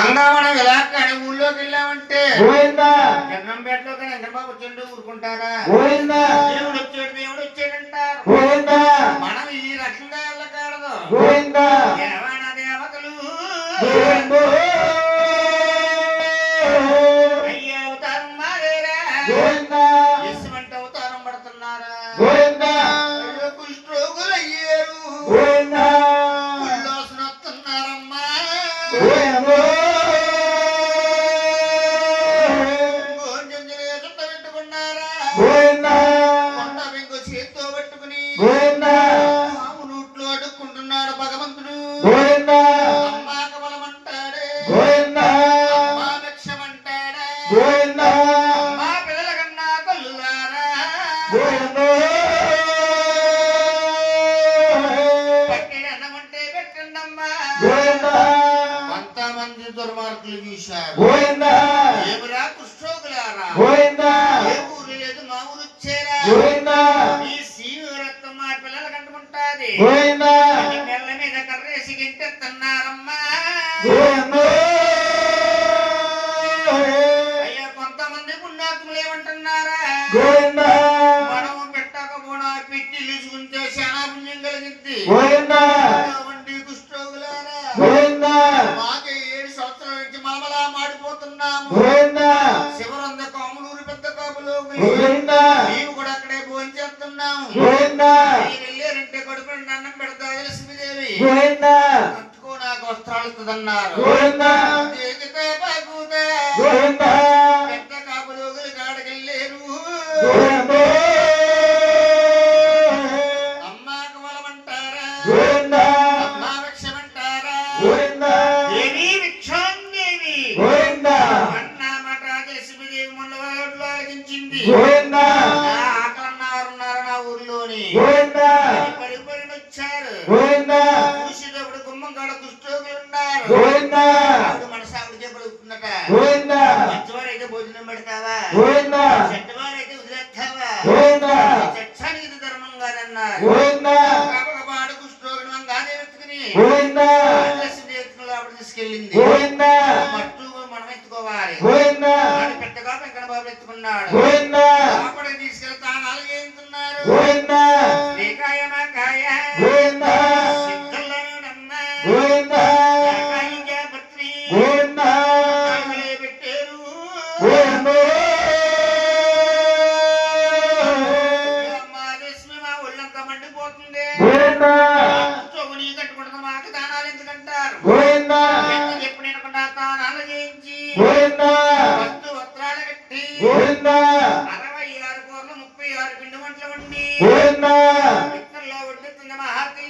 గంగావనం ఎలా కానీ ఊళ్ళోకి వెళ్ళామంటే. జగన్పేటలో కానీ చంద్రబాబు వచ్చేటో ఊరుకుంటారా? దేవుడు వచ్చాడు దేవుడు వచ్చాడంటారు. మనం ఈ రకంగా వెళ్ళకూడదు. গোয়েন্দা కూడా అక్కడే భోజనం చేస్తున్నాము మీరు వెళ్ళారంటే కొడుకుని దండం పెడతా లక్ష్మీదేవి అంటుకో నాకు వస్త్రాలు అన్నారు Amen નમઃ હાર કઈ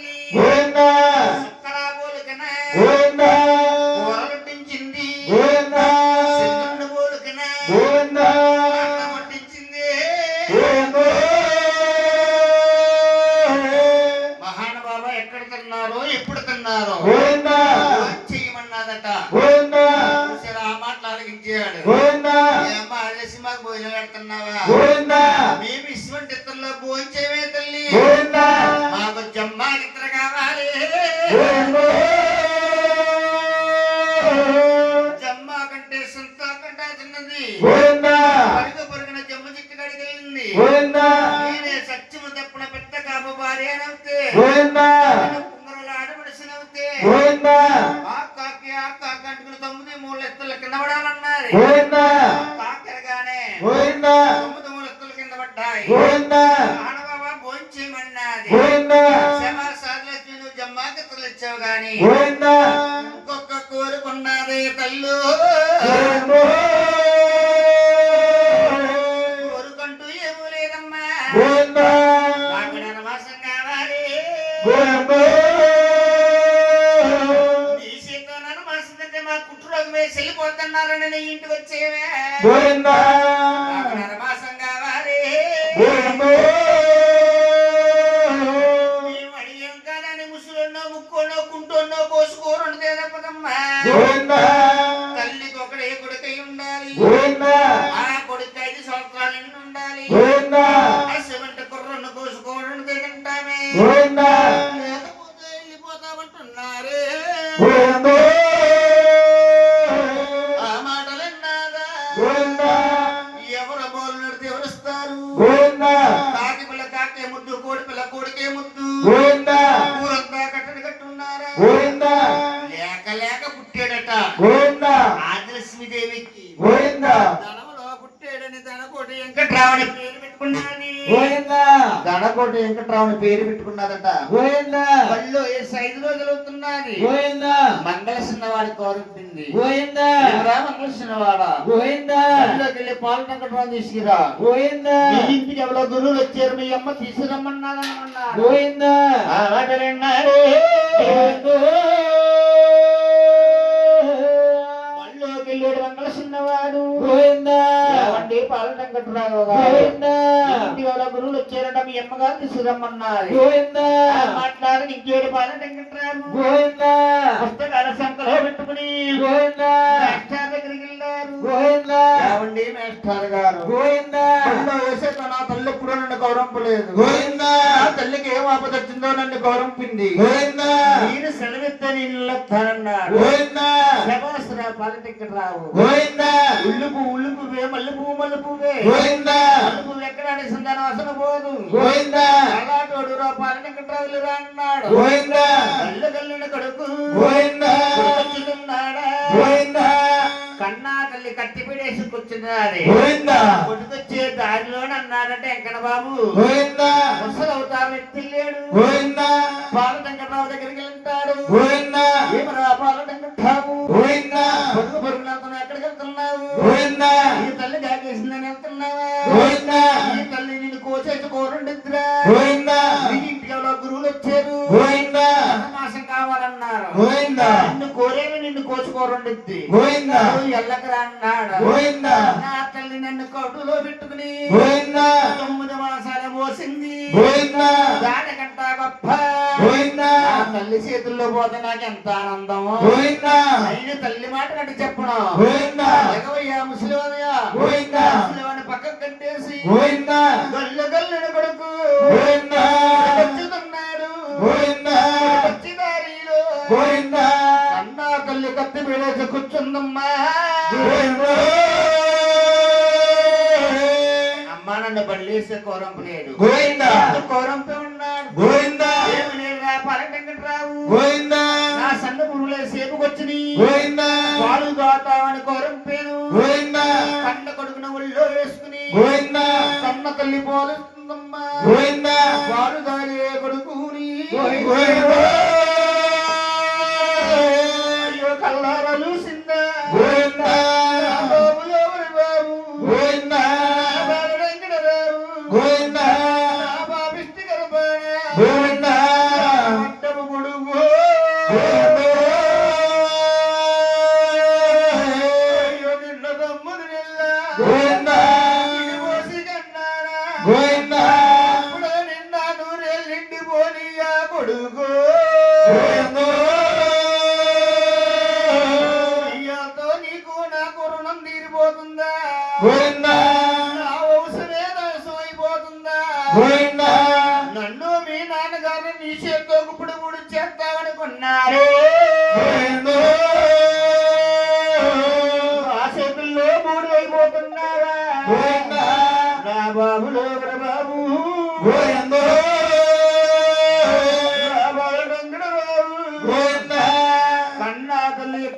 తల్లు వెంకట్రావుని పేరు పెట్టుకున్నది ధనకోటి వెంకట్రావుని పేరు పెట్టుకున్నదట ఏ ఐదు రోజులు అవుతున్నది మంగళ చిన్నవాడి కోరుతుంది మంగళ చిన్నవాడ బళ్ళోకి వెళ్ళి పాలు వెంకట్రావు తీసుకురా. గోవింద. మీ ఇంటికి ఎవరో గురువులు వచ్చారు మీ అమ్మ అలాగన్నారు బళ్ళోకి వెళ్ళాడు మంగళ చిన్నవాడు గోవింద. ఏమండి పాలు వెంకట్రావు గారు గోవింద. మీ ఇంటికి ఎవరో గురువులు వచ్చారట మీ అమ్మగారు తీసుకురమ్మన్నారు. మాట్లాడి ఇంకేడు పాల వెంకట్రావు పుస్తకాల సంకలో పెట్టుకుని గోవింద. మేస్టార్ గారు. గోవింద! నా తల్లి ఎప్పుడూ నన్ను గౌరవింపలేదు గోవింద! నా తల్లికి ఏం ఆపద వచ్చిందో నన్ను గౌరవింపింది గోవింద! నేను సెలవిస్తే నేను గోవింద! పాలిటిక్ రావు. గోవింద! ఉల్లు పువ్వు ఉల్లు పువ్వే మల్లె పువ్వు మల్లె పువ్వే గోవింద! మల్లె పువ్వు ఎక్కడ సంతానం వసన పోదు. గోవింద! అలాంటి రా పాలిటిక్ రావులు రా అన్నాడు. గోవింద! కళ్ళు కల్లిన కొడుకు. గోవింద? గోవింద! కన్నా తల్లి కత్తి పిడేసి కూర్చున్నది. గోవింద. కొట్టుకొచ్చే దారిలోనే అన్నాడంటే వెంకట బాబు ముసలు అవుతారు ఎత్తిల్లేడు గోవింద. పాల వెంకటరావు దగ్గరికి వెళ్తాడు. ఏమరా పాల వెంకటరావు? గోవింద. పొరుగు పొరుగులతో ఎక్కడికి వెళ్తున్నావు? ఈ తల్లి జాగేసిందని వెళ్తున్నావా? ఈ తల్లి నిన్ను కోచేసి కోరుండిద్దిరా. కడుపులో పెట్టుకుని గోవింద తొమ్మిది మాసాల మోసింది. గోవింద దానికంట గొప్ప. గోవింద నా తల్లి చేతుల్లో పోతే నాకు ఎంత ఆనందం అయిన తల్లి మాట కట్టి చెప్పను. ఎగవయ్యా పక్కకు కట్టేసి గల్లు గల్లున కొడుకు. గోవింద వచ్చుతున్నాడు గోవింద వచ్చి దారిలో. గోవింద అన్నా తల్లి కత్తి పెడేసి కూర్చుందమ్మా. బళ్ళేసే కోరంపు లేడు గోవింద. కోరంపే ఉన్నాడు. గోవింద. ఏమి లేదురా గోవింద. నా సన్న పురుగులే సేపుకొచ్చిని. గోవింద. పాలు దాతామని కోరంపేను. గోవింద. కన్న కొడుకున ఒళ్ళో వేసుకుని. గోవింద. కన్న తల్లి పోలుస్తుందమ్మా. గోవింద. పాలు కొడుకుని Amém.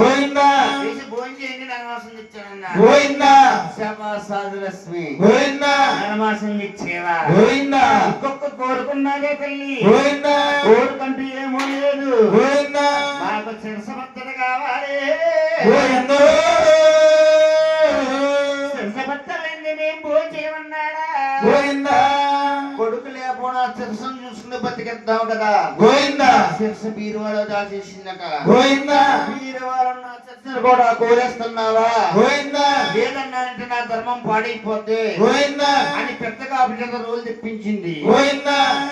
గోవింద. భోజనం చేయండి నగమాసం తెచ్చానన్నా. గోవింద. శబాసాదులస్మి గోవింద. నగమాసం ఇచ్చేవా గోవింద. ఒక్కొక్క కోరుకున్నాగే తల్లి. గోవింద. కోరుకంటూ ఏమో లేదు. గోవింద. మాకు చిరసభత్తత కావాలి. గోవింద. బతికేద్దాం కదా గోవింద. చిరస బీరువాలో దాచేసిందట. గోవింద. బీరువాలో నా చిరసను కూడా కోరేస్తున్నావా గోవింద. లేదన్నానంటే నా ధర్మం పాడైపోద్ది. గోవింద. అని పెద్ద కాపు చేత రోజు తెప్పించింది. గోవింద.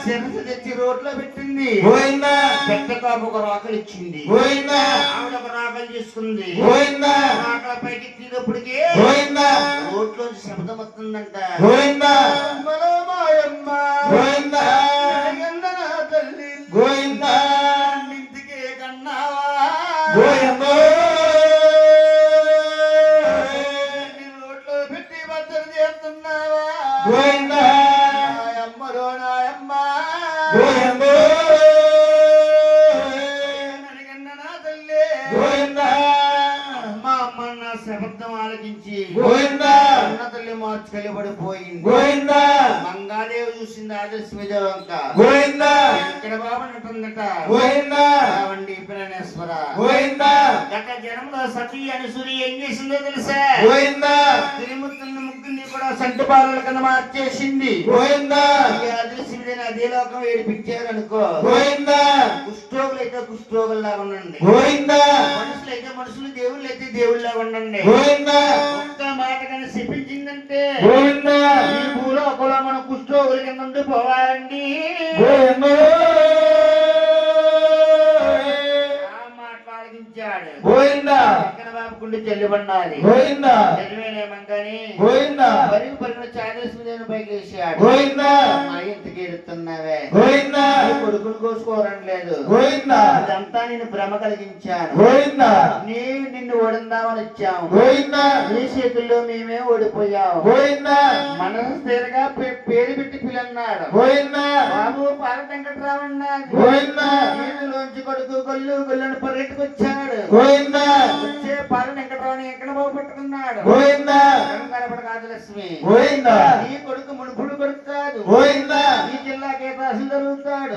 చిరస తెచ్చి రోడ్లో పెట్టింది. గోవింద. పెద్ద కాపు ఒక రాకలు ఇచ్చింది. గోవింద. ఆవిడ ఒక రాకలు చేసుకుంది. గోవింద. రాకల పైకి తీనప్పటికే గోవింద. రోడ్లోంచి శబ్దం వస్తుందంట. గోవింద. అమ్మలో మాయమ్మ గోవింద. గోవింద. నాయమ్మలో నాయమ్మ గోవింద. నడిగన్న నా తల్లి గోవింద. అమ్మ అమ్మ నా శబ్దం ఆలకించి గోవింద. అన్న తల్లి మార్చుకెళ్ళి పడిపోయింది గోవింద. మంగాదేవి చూసింది ఆదర్శమిదే వంక గోవింద. ఇక్కడ బాబు అంటుందట గోవింద. రావండి పిరణేశ్వర. గోవింద. గత జనంలో సతీ అని సూరి ఏం చేసిందో తెలుసా? గోవింద. ముగ్గురిని కూడా సంటి బాలుల కింద మార్చేసింది. గోవింద! ఈ అదృశ్యమైన అదే లోకం ఏడిపించారు అనుకో కుష్ఠోగులు అయితే కుష్ఠోగుల్లాగా ఉండండి. గోవింద! మనుషులు అయితే మనుషులు దేవుళ్ళు అయితే దేవుళ్ళలాగా ఉండండి. గోవింద! ఒక్క మాట కానీ చెప్పించిందంటే గోవింద! ఈ భూలోకంలో మనం కుష్ఠోగుల కింద ఉండి పోవాలండి. గోవింద! ఆ మాట ఆలకించాడు గోవింద! గుండె చెల్లిబడినది గోవింద. చదివేనేమంగాని గోవింద. పరుగు పరుగున చాదేశ్వరుని పైకి వేసాడు అమ్మాయి ఇంతకి ఎడుతున్నావే? గోవింద. నీ కొడుకును కోసుకోవడం లేదు. గోవింద. అదంతా నేను భ్రమ కలిగించాను. గోవింద. నీ నిన్ను ఓడిందామని వచ్చాము గోవింద. నీ చేతుల్లో మేమే ఓడిపోయాము గోవింద. మనసు స్థిరగా పేరు పెట్టి పిల్లన్నాడు గోవింద. బాబు పాల వెంకట్రావు అన్నాడు గోవింద. వీధిలోంచి కొడుకు గొల్లు గొల్లని పరిగెట్టుకొచ్చాడు గోవింద. వచ్చే పాల వెంకట్రావుని ఎక్కడ లక్ష్మి కొడుకు మునుపుడు కొడుకు కాదు గోవింద. నీ జిల్లాకే ప్రెసిడెంట్ అవుతాడు.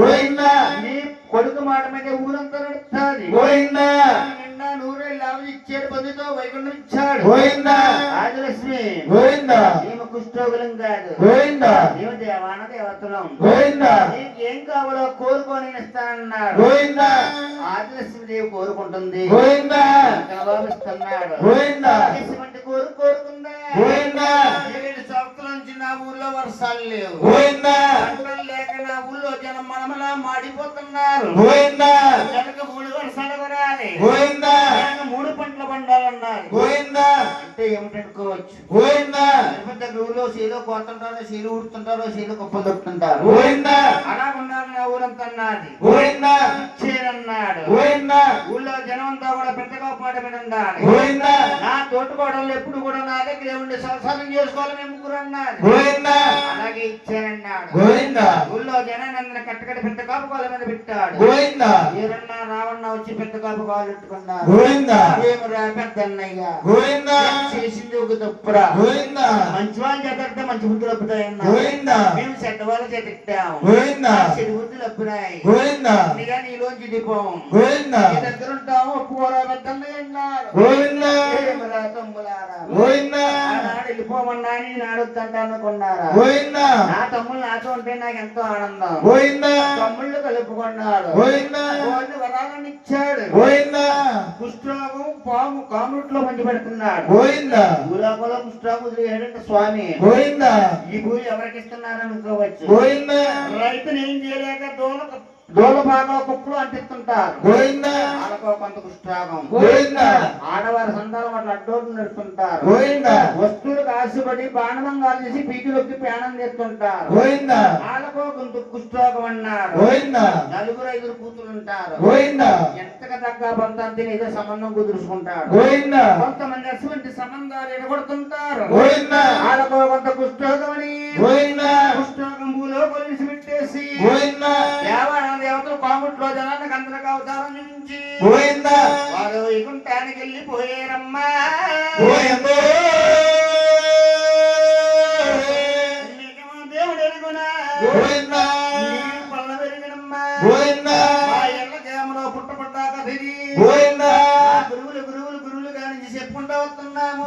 గోవింద. నీ కొడుకు మాట మీద ఊరంతా నడుస్తుంది గోవింద. నిండా నూరే లాభం ఇచ్చాడు పొందుతో వైకుంఠం ఇచ్చాడు. గోవింద. రాజలక్ష్మి. గోవింద. మేము కుష్ఠోగులం కాదు. గోవింద. మేము దేవాన దేవతలం. గోవింద. నీకు ఏం కావాలో కోరుకొని ఇస్తానన్నాడు. గోవింద. ఆదిలక్ష్మి దేవి కోరుకుంటుంది. గోవింద. జవాబిస్తున్నాడు గోవింద. ఇటువంటి కోరు కోరుకుందా? గోవింద. ఏడు సంవత్సరాల నుంచి నా ఊర్లో వర్షాలు లేవు. గోవింద. పంటలు లేక నా ఊళ్ళో జనం మనమలా మాడిపోతున్నారు. గోవింద. నెలకు మూడు వర్షాలు గోవింద. మూడు పంటలు పండాలన్నారు గోవింద. అంటే ఏమిటనుకోవచ్చు? గోవింద! పెద్ద ఊళ్ళో శీలో కోతుంటారో శీలు ఊడుతుంటారో శీలు కుప్పలు దొరుకుతుంటారు గోవింద! అలా ఉన్నారు నా ఊరంతా అన్నది. గోవింద! ఇచ్చేనన్నాడు గోవింద! ఊళ్ళో జనం అంతా కూడా పెద్దగా పాట మీద ఉండాలి. గోవింద! నా తోటికోడళ్ళు ఎప్పుడు కూడా నా దగ్గర ఉండి సంసారం చేసుకోవాలని ముగ్గురు అన్నారు గోవింద! అలాగే ఇచ్చానన్నాడు గోవింద! ఊళ్ళో జనానందన కట్టకడి పెద్ద కాపు కాళ్ళ మీద పెట్టాడు. గోవింద! ఈరన్న రావణ వచ్చి పెద్ద కాపు కాళ్ళు పెట్టుకున్నారు గోవింద! ఏమరా పెద్దన్నయ్య? గోవింద! చేసింది ఒక తప్పురా గోవింద. మంచి వాళ్ళు చేత మంచి బుద్ధులు అప్పుతాయన్నా గోవింద. మేము చెడ్డ వాళ్ళ చేతిట్టాము గోవింద. చెడు బుద్ధులు అప్పునాయి గోవింద. అందుగా నీలోంచి దిపోం గోవింద. నీ దగ్గర ఉంటా ఒప్పుకుందాం ఒప్పుకోరా పెద్దన్నయ్య అన్నారు గోవింద. ఏమిరా తమ్ములారా గోవింద. వెళ్ళిపోమన్నా నేను అడుగుతుంట అనుకున్నారా గోవింద. నా తమ్ముళ్ళు నాతో ఉంటే నాకు ఎంతో ఆనందం. గోవింద. తమ్ముళ్ళు కలుపుకున్నాడు. గోవింద. వరాలను ఇచ్చాడు గోవింద. కుష్ఠరోగం పాము కాముట్లో మంచి పెడుతున్నాడు గోవింద? భూలోకంలో కుష్ఠరోగం ఏడంటే స్వామి. గోవింద? ఈ భూమి ఎవరికి ఇస్తున్నారు అనుకోవచ్చు. గోవింద? రైతులు ఏం చేయలేక దోల భాగంలో కుప్పలు అంటిస్తుంటారు. గోవింద. వాళ్ళకో కొంత కుష్ఠరోగం గోవింద. ఆడవారి సంతానం అట్లా నడుస్తుంటారు. గోవింద. వస్తువులకు ఆశపడి బాణమంగాలు చేసి పీకిలొక్కి ప్రాణం చేస్తుంటారు గోవింద. వాళ్ళకో కొంత కుష్ఠరోగం అన్నారు. గోవింద. నలుగురు ఐదుగురు కూతురు ఉంటారు. గోవింద. ఎంతగా తగ్గ బంధం తిని ఏదో సంబంధం కుదుర్చుకుంటాడు గోవింద. కొంతమంది అటువంటి సంబంధాలు ఎడగొడుతుంటారు. గోవింద. వాళ్ళకో కొంత కుష్ఠరోగమని. గోవింద. కుష్ఠరోగం భూలో కొలిసి దేవాలయ దేవతలు కాముట్లో జనానికి అందరికి అవతారం నుంచి వారు వైకుంఠానికి వెళ్ళిపోయారమ్మా. దేవుడు ఎరుగునా? పళ్ళ పెరిగినమ్మా. మా ఎల్ల కేమలో పుట్టపడ్డాక తిరిగి గురువులు గురువులు గురువులు గాని చెప్పుకుంటూ వస్తున్నాము.